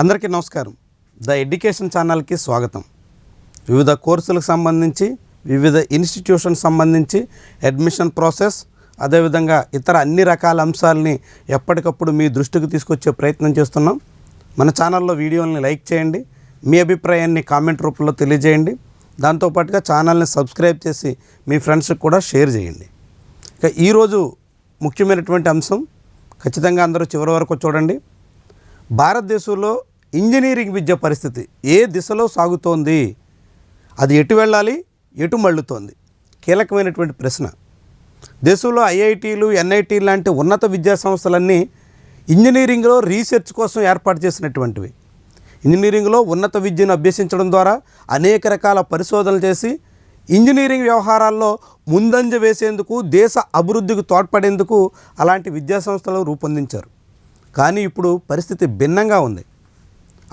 అందరికీ నమస్కారం. The education ఛానల్కి స్వాగతం. వివిధ కోర్సులకు సంబంధించి వివిధ ఇన్స్టిట్యూషన్ సంబంధించి అడ్మిషన్ ప్రాసెస్ అదేవిధంగా ఇతర అన్ని రకాల అంశాలని ఎప్పటికప్పుడు మీ దృష్టికి తీసుకొచ్చే ప్రయత్నం చేస్తున్నాం. మన ఛానల్లో వీడియోని లైక్ చేయండి మీ అభిప్రాయాన్ని కామెంట్ రూపంలో తెలియజేయండి దాంతోపాటుగా ఛానల్ని సబ్స్క్రైబ్ చేసి మీ ఫ్రెండ్స్కి కూడా షేర్ చేయండి. ఇక ఈరోజు ముఖ్యమైనటువంటి అంశం ఖచ్చితంగా అందరూ చివరి వరకు చూడండి. భారతదేశంలో ఇంజనీరింగ్ విద్య పరిస్థితి ఏ దిశలో సాగుతోంది? అది ఎటు వెళ్ళాలి? ఎటు మళ్ళుతోంది? కీలకమైనటువంటి ప్రశ్న. దేశంలో ఐఐటీలు ఎన్ఐటీ లాంటి ఉన్నత విద్యా సంస్థలన్నీ ఇంజనీరింగ్లో రీసెర్చ్ కోసం ఏర్పాటు చేసినటువంటివి. ఇంజనీరింగ్లో ఉన్నత విద్యను అభ్యసించడం ద్వారా అనేక రకాల పరిశోధనలు చేసి ఇంజనీరింగ్ వ్యవహారాల్లో ముందంజ వేసేందుకు దేశ అభివృద్ధికి తోడ్పడేందుకు అలాంటి విద్యాసంస్థలు రూపొందించారు. కానీ ఇప్పుడు పరిస్థితి భిన్నంగా ఉంది.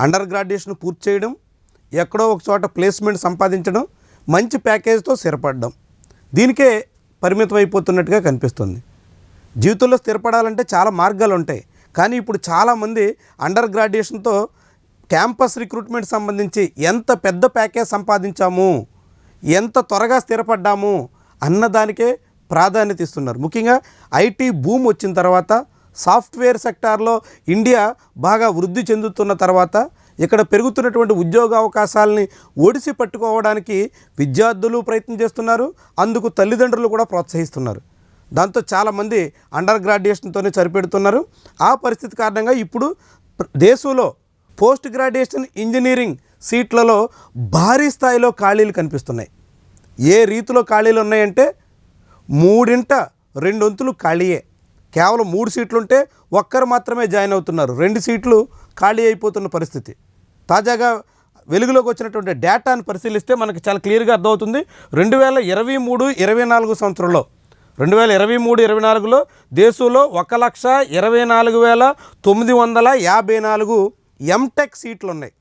అండర్ గ్రాడ్యుయేషన్ పూర్తి చేయడం ఎక్కడో ఒక చోట ప్లేస్మెంట్ సంపాదించడం మంచి ప్యాకేజ్తో స్థిరపడడం దీనికే పరిమితం అయిపోతున్నట్టుగా కనిపిస్తుంది. జీవితంలో స్థిరపడాలంటే చాలా మార్గాలు ఉంటాయి. కానీ ఇప్పుడు చాలామంది అండర్ గ్రాడ్యుయేషన్తో క్యాంపస్ రిక్రూట్మెంట్ సంబంధించి ఎంత పెద్ద ప్యాకేజ్ సంపాదించాము ఎంత త్వరగా స్థిరపడ్డాము అన్నదానికే ప్రాధాన్యత ఇస్తున్నారు. ముఖ్యంగా ఐటీ భూమి వచ్చిన తర్వాత సాఫ్ట్వేర్ సెక్టార్లో ఇండియా బాగా వృద్ధి చెందుతున్న తర్వాత ఇక్కడ పెరుగుతున్నటువంటి ఉద్యోగ అవకాశాలని ఒడిసి పట్టుకోవడానికి విద్యార్థులు ప్రయత్నం చేస్తున్నారు. అందుకు తల్లిదండ్రులు కూడా ప్రోత్సహిస్తున్నారు. దాంతో చాలామంది అండర్ గ్రాడ్యుయేషన్తోనే సరిపెడుతున్నారు. ఆ పరిస్థితి కారణంగా ఇప్పుడు ప్ర- దేశంలో పోస్ట్ గ్రాడ్యుయేషన్ ఇంజనీరింగ్ సీట్లలో భారీ స్థాయిలో ఖాళీలు కనిపిస్తున్నాయి. ఏ రీతిలో ఖాళీలు ఉన్నాయంటే మూడింట రెండొంతులు ఖాళీయే. కేవలం మూడు సీట్లుంటే ఒక్కరు మాత్రమే జాయిన్ అవుతున్నారు. రెండు సీట్లు ఖాళీ అయిపోతున్న పరిస్థితి. తాజాగా వెలుగులోకి వచ్చినటువంటి డేటాను పరిశీలిస్తే మనకి చాలా క్లియర్గా అర్థమవుతుంది. రెండు వేల ఇరవై మూడు ఇరవై నాలుగు సంవత్సరంలో రెండు వేల ఇరవై మూడు ఇరవై నాలుగులో దేశంలో ఒక లక్ష ఇరవై నాలుగు వేల తొమ్మిది వందల యాభై నాలుగు ఎంటెక్ సీట్లు ఉన్నాయి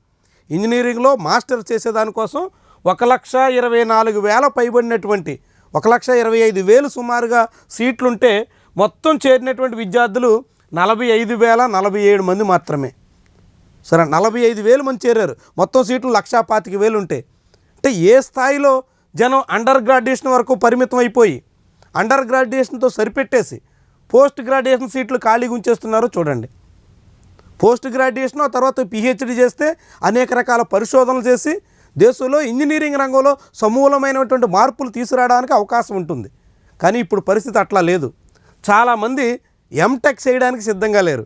ఇంజనీరింగ్లో మాస్టర్ చేసేదానికోసం ఒక లక్ష ఇరవై నాలుగు వేల పైబడినటువంటి ఒక లక్ష ఇరవై ఐదు వేలు సుమారుగా సీట్లుంటే మొత్తం చేరినటువంటి విద్యార్థులు నలభై ఐదు వేల నలభై ఏడు మంది మాత్రమే. సరే నలభై ఐదు వేలు మంది చేరారు. మొత్తం సీట్లు లక్షా పాతిక వేలు ఉంటాయి అంటే ఏ స్థాయిలో జనం అండర్ గ్రాడ్యుయేషన్ వరకు పరిమితం అయిపోయి అండర్ గ్రాడ్యుయేషన్తో సరిపెట్టేసి పోస్ట్ గ్రాడ్యుయేషన్ సీట్లు ఖాళీగా ఉంచేస్తున్నారో చూడండి. పోస్ట్ గ్రాడ్యుయేషన్ ఆ తర్వాత పిహెచ్డి చేస్తే అనేక రకాల పరిశోధనలు చేసి దేశంలో ఇంజనీరింగ్ రంగంలో సమూలమైనటువంటి మార్పులు తీసుకురావడానికి అవకాశం ఉంటుంది. కానీ ఇప్పుడు పరిస్థితి అట్లా లేదు. చాలామంది ఎంటెక్ చేయడానికి సిద్ధంగా లేరు.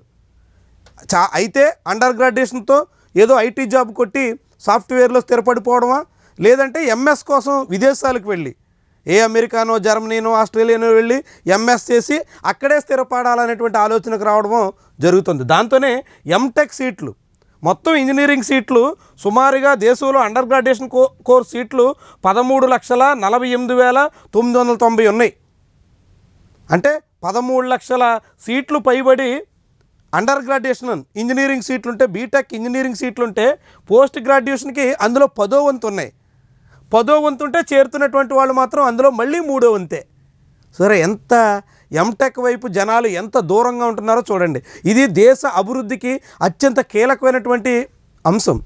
చా అయితే అండర్ గ్రాడ్యుయేషన్తో ఏదో ఐటీ జాబ్ కొట్టి సాఫ్ట్వేర్లో స్థిరపడిపోవడమా? లేదంటే ఎంఎస్ కోసం విదేశాలకు వెళ్ళి ఏ అమెరికానో జర్మనీనో ఆస్ట్రేలియానో వెళ్ళి ఎంఎస్ చేసి అక్కడే స్థిరపడాలనేటువంటి ఆలోచనకు రావడమో జరుగుతుంది. దాంతోనే ఎంటెక్ సీట్లు మొత్తం ఇంజనీరింగ్ సీట్లు సుమారుగా దేశంలో అండర్ గ్రాడ్యుయేషన్ కో కోర్స్ సీట్లు పదమూడు లక్షల నలభై ఎనిమిది వేల తొమ్మిది వందల తొంభై ఉన్నాయి. అంటే పదమూడు లక్షల సీట్లు పైబడి అండర్ గ్రాడ్యుయేషన్ ఇంజనీరింగ్ సీట్లు ఉంటే బీటెక్ ఇంజనీరింగ్ సీట్లు ఉంటే పోస్ట్ గ్రాడ్యుయేషన్కి అందులో పదో వంతు ఉన్నాయి. పదో వంతు ఉంటే చేరుతున్నటువంటి వాళ్ళు మాత్రం అందులో మళ్ళీ మూడో వంతే. సరే ఎంత ఎంటెక్ వైపు జనాలు ఎంత దూరంగా ఉంటున్నారో చూడండి. ఇది దేశ అభివృద్ధికి అత్యంత కీలకమైనటువంటి అంశం.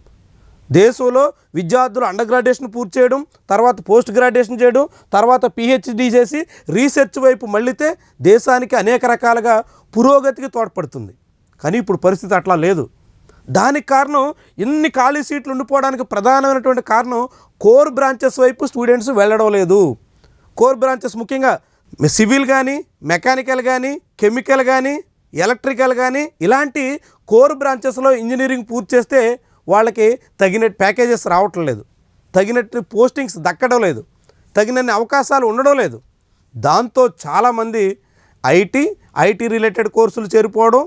దేశంలో విద్యార్థులు అండర్ గ్రాడ్యుయేషన్ పూర్తి చేయడం తర్వాత పోస్ట్ గ్రాడ్యుయేషన్ చేయడం తర్వాత పిహెచ్డి చేసి రీసెర్చ్ వైపు మళ్ళితే దేశానికి అనేక రకాలుగా పురోగతికి తోడ్పడుతుంది. కానీ ఇప్పుడు పరిస్థితి అట్లా లేదు. దానికి కారణం ఇన్ని ఖాళీ సీట్లు ఉండిపోవడానికి ప్రధానమైనటువంటి కారణం కోర్ బ్రాంచెస్ వైపు స్టూడెంట్స్ వెళ్ళడం లేదు. కోర్ బ్రాంచెస్ ముఖ్యంగా సివిల్ కానీ మెకానికల్ కానీ కెమికల్ కానీ ఎలక్ట్రికల్ కానీ ఇలాంటి కోర్ బ్రాంచెస్లో ఇంజనీరింగ్ పూర్తి చేస్తే వాళ్ళకి తగిన ప్యాకేజెస్ రావటం లేదు. తగినట్టు పోస్టింగ్స్ దక్కడం లేదు. తగినన్ని అవకాశాలు ఉండడం లేదు. దాంతో చాలామంది ఐటీ ఐటీ రిలేటెడ్ కోర్సులు చేరిపోవడం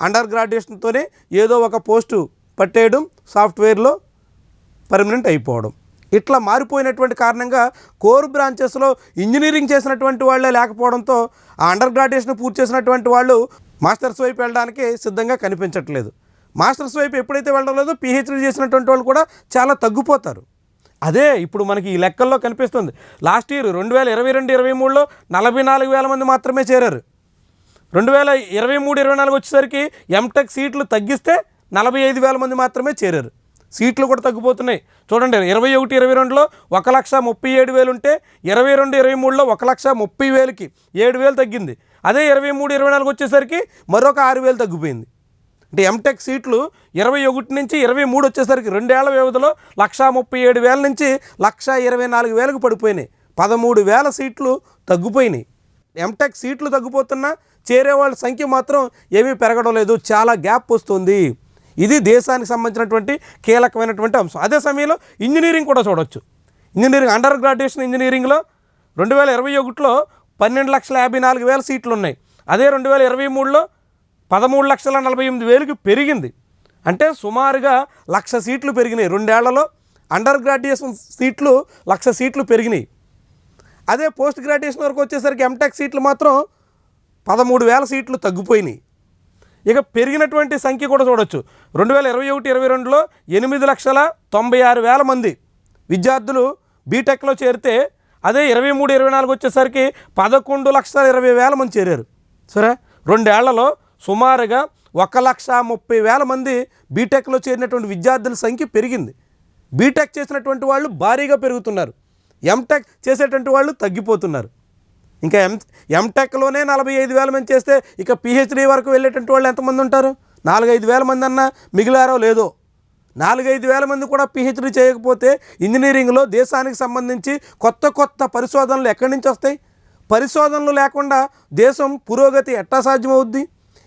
అండర్ గ్రాడ్యుయేషన్తోనే ఏదో ఒక పోస్టు పట్టేయడం సాఫ్ట్వేర్లో పర్మనెంట్ అయిపోవడం. ఇట్లా మారిపోయినటువంటి కారణంగా కోర్ బ్రాంచెస్లో ఇంజనీరింగ్ చేసినటువంటి వాళ్ళే లేకపోవడంతో ఆ అండర్ గ్రాడ్యుయేషన్ పూర్తి చేసినటువంటి వాళ్ళు మాస్టర్స్ వైపు వెళ్ళడానికి సిద్ధంగా కనిపించట్లేదు. మాస్టర్స్ వైపు ఎప్పుడైతే వెళ్ళడం లేదో పిహెచ్డీ చేసినటువంటి వాళ్ళు కూడా చాలా తగ్గిపోతారు. అదే ఇప్పుడు మనకి ఈ లెక్కల్లో కనిపిస్తుంది. లాస్ట్ ఇయర్ రెండు వేల ఇరవై రెండు ఇరవై మూడులో నలభై నాలుగు వేల మంది మాత్రమే చేరారు. రెండు వేల ఇరవై మూడు ఇరవై నాలుగు వచ్చేసరికి ఎంటెక్ సీట్లు తగ్గిస్తే నలభై ఐదు వేల మంది మాత్రమే చేరారు. సీట్లు కూడా తగ్గిపోతున్నాయి. చూడండి ఇరవై ఒకటి ఇరవై రెండులో ఒక లక్ష ముప్పై ఏడు వేలు ఉంటే ఇరవై రెండు ఇరవై మూడులో ఒక లక్ష ముప్పై వేలకి ఏడు వేలు తగ్గింది. అదే ఇరవై మూడు ఇరవై నాలుగు వచ్చేసరికి మరొక ఆరు వేలు తగ్గిపోయింది. అంటే ఎంటెక్ సీట్లు ఇరవై ఒకటి నుంచి ఇరవై మూడు వచ్చేసరికి రెండేళ్ళ వ్యవధిలో లక్షా ముప్పై ఏడు వేల నుంచి లక్షా ఇరవై నాలుగు వేలకు పడిపోయినాయి. పదమూడు వేల సీట్లు తగ్గిపోయినాయి. ఎంటెక్ సీట్లు తగ్గిపోతున్నా చేరే వాళ్ళ సంఖ్య మాత్రం ఏమీ పెరగడం లేదు. చాలా గ్యాప్ వస్తుంది. ఇది దేశానికి సంబంధించినటువంటి కీలకమైనటువంటి అంశం. అదే సమయంలో ఇంజనీరింగ్ కూడా చూడొచ్చు. ఇంజనీరింగ్ అండర్ గ్రాడ్యుయేషన్ ఇంజనీరింగ్లో రెండు వేల ఇరవై ఒకటిలో పన్నెండు లక్షల యాభై నాలుగు వేల సీట్లు ఉన్నాయి అదే రెండు వేల ఇరవై మూడులో పదమూడు లక్షల నలభై ఎనిమిది వేలకు పెరిగింది. అంటే సుమారుగా లక్ష సీట్లు పెరిగినాయి. రెండేళ్ళలో అండర్ గ్రాడ్యుయేషన్ సీట్లు లక్ష సీట్లు పెరిగినాయి. అదే పోస్ట్ గ్రాడ్యుయేషన్ వరకు వచ్చేసరికి ఎంటెక్ సీట్లు మాత్రం పదమూడు వేల సీట్లు తగ్గిపోయినాయి. ఇక పెరిగినటువంటి సంఖ్య కూడా చూడొచ్చు. రెండు వేల ఇరవై ఒకటి ఇరవై రెండులో ఎనిమిది లక్షల తొంభై ఆరు వేల మంది విద్యార్థులు బీటెక్లో చేరితే అదే ఇరవై మూడు ఇరవై నాలుగు వచ్చేసరికి పదకొండు లక్షల ఇరవై వేల మంది చేరారు. సరే? రెండేళ్ళలో సుమారుగా ఒక లక్ష ముప్పై వేల మంది బీటెక్లో చేరినటువంటి విద్యార్థుల సంఖ్య పెరిగింది. బీటెక్ చేసినటువంటి వాళ్ళు భారీగా పెరుగుతున్నారు. ఎంటెక్ చేసేటువంటి వాళ్ళు తగ్గిపోతున్నారు. ఇంకా ఎం ఎంటెక్లోనే నలభై ఐదు వేల మంది చేస్తే ఇక పిహెచ్డీ వరకు వెళ్ళేటువంటి వాళ్ళు ఎంతమంది ఉంటారు? నాలుగైదు వేల మంది అన్నా మిగిలారో లేదో. నాలుగైదు వేల మంది కూడా పిహెచ్డీ చేయకపోతే ఇంజనీరింగ్లో దేశానికి సంబంధించి కొత్త కొత్త పరిశోధనలు ఎక్కడి నుంచి వస్తాయి? పరిశోధనలు లేకుండా దేశం పురోగతి ఎట్టా సాధ్యమవుద్ది?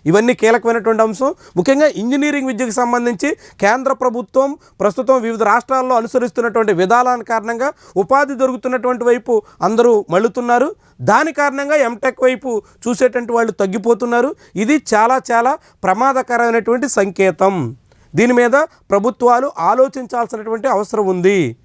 ఇవన్నీ కీలకమైనటువంటి అంశం. ముఖ్యంగా ఇంజనీరింగ్ విద్యకు సంబంధించి కేంద్ర ప్రభుత్వం ప్రస్తుతం వివిధ రాష్ట్రాల్లో అనుసరిస్తున్నటువంటి విధానాల కారణంగా ఉపాధి దొరుకుతున్నటువంటి వైపు అందరూ మళ్ళుతున్నారు. దాని కారణంగా ఎంటెక్ వైపు చూసేటువంటి వాళ్ళు తగ్గిపోతున్నారు. ఇది చాలా చాలా ప్రమాదకరమైనటువంటి సంకేతం. దీని మీద ప్రభుత్వాలు ఆలోచించాల్సినటువంటి అవసరం ఉంది.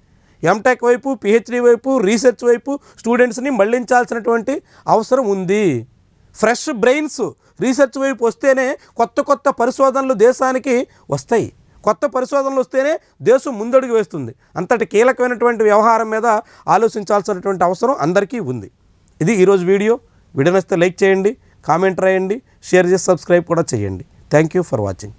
ఎంటెక్ వైపు పిహెచ్డి వైపు రీసెర్చ్ వైపు స్టూడెంట్స్ని మళ్ళించాల్సినటువంటి అవసరం ఉంది. ఫ్రెష్ బ్రెయిన్స్ రీసెర్చ్ వైపు వస్తేనే కొత్త కొత్త పరిశోధనలు దేశానికి వస్తాయి. కొత్త పరిశోధనలు వస్తేనే దేశం ముందడుగు వేస్తుంది. అంతటి కీలకమైనటువంటి వ్యవహారం మీద ఆలోచించాల్సినటువంటి అవసరం అందరికీ ఉంది. ఇది ఈరోజు వీడియో. వీడియో నచ్చితే లైక్ చేయండి కామెంట్ రాయండి షేర్ చేసి సబ్స్క్రైబ్ కూడా చేయండి. Thank you for watching.